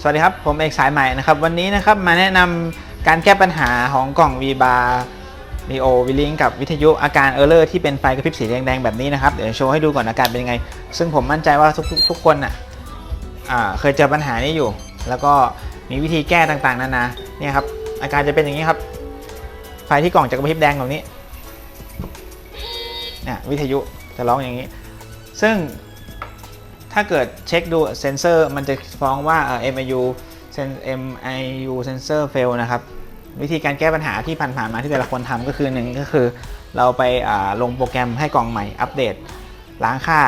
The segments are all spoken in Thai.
สวัสดีครับ ผมเอกสายใหม่นะครับ วันนี้นะครับมาแนะนำการแก้ปัญหาของกล่อง v b a r v o v l i n k กับวิทยุอาการเออร์เลอร์ที่เป็นไฟกระพริบสีแดงๆแบบนี้นะครับ เดี๋ยวโชว์ให้ดูก่อนอาการเป็นยังไง ซึ่งผมมั่นใจว่าทุกๆทุกคนน่ะเคยเจอปัญหานี้อยู่ แล้วก็มีวิธีแก้ต่างๆนานาเนี่ยครับอาการจะเป็นอย่างนี้ครับ ไฟที่กล่องจะกระพริบแดงแบบนี้เนี่ยวิทยุจะร้องอย่างนี้ ซึ่ง ถ้าเกิดเช็คดูเซนเซอร์มันจะฟ้องว่าเอ่อ MIU sen- MIU sensor fail นะครับ วิธีการแก้ปัญหาที่ผ่านๆมาที่แต่ละคนทำก็คือหนึ่งก็คือ เราไปลงโปรแกรมให้กล่องใหม่อัปเดต ล้างค่า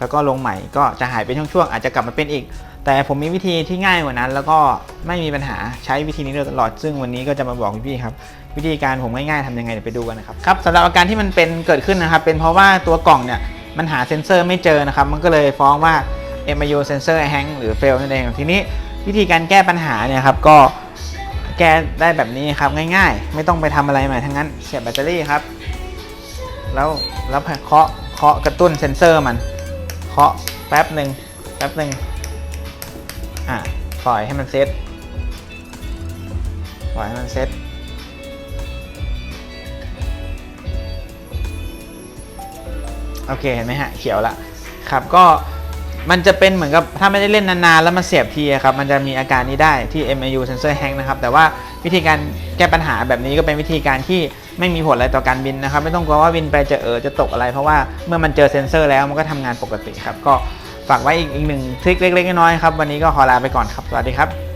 แล้วก็ลงใหม่ก็จะหายเป็นช่วงๆอาจจะกลับมาเป็นอีก แต่ผมมีวิธีที่ง่ายกว่านั้น แล้วก็ไม่มีปัญหาใช้วิธีนี้โดยตลอด ซึ่งวันนี้ก็จะมาบอกพี่ๆครับ วิธีการผมง่ายๆทำยังไงเดี๋ยวไปดูกันนะครับครับสำหรับอาการที่มันเป็นเกิดขึ้นนะครับ เป็นเพราะว่าตัวกล่องเนี่ยมันหาเซนเซอร์ไม่เจอนะครับ มันก็เลยฟ้องว่า MIU sensor hang หรือ fail นั่นเอง ทีนี้วิธีการแก้ปัญหาเนี่ยครับก็แก้ได้แบบนี้ครับง่ายๆ ไม่ต้องไปทำอะไรใหม่ทั้งนั้นเสียบแบตเตอรี่ครับ แล้วแล้วเคาะเคาะกระตุ้นเซนเซอร์มัน เคาะแป๊บหนึ่งแป๊บหนึ่งอะปล่อยให้มันเซตปล่อยให้มันเซตโอเคเห็นไหมฮะเขียวละครับก็ มันจะเป็นเหมือนกับถ้าไม่ได้เล่นนานๆ แล้วมันเสียบทีอะครับ มันจะมีอาการนี้ได้ที่ MIU sensor hang นะครับ แต่ว่าวิธีการแก้ปัญหาแบบนี้ก็เป็นวิธีการที่ไม่มีผลอะไรต่อการบินนะครับ ไม่ต้องกลัวว่าบินไปจะเออจะตกอะไร เพราะว่าเมื่อมันเจอเซ็นเซอร์แล้วมันก็ทำงานปกติครับ ก็ฝากไว้อีกอีกหนึ่งทริคเล็กๆน้อยๆครับ วันนี้ก็ขอลาไปก่อนครับ สวัสดีครับ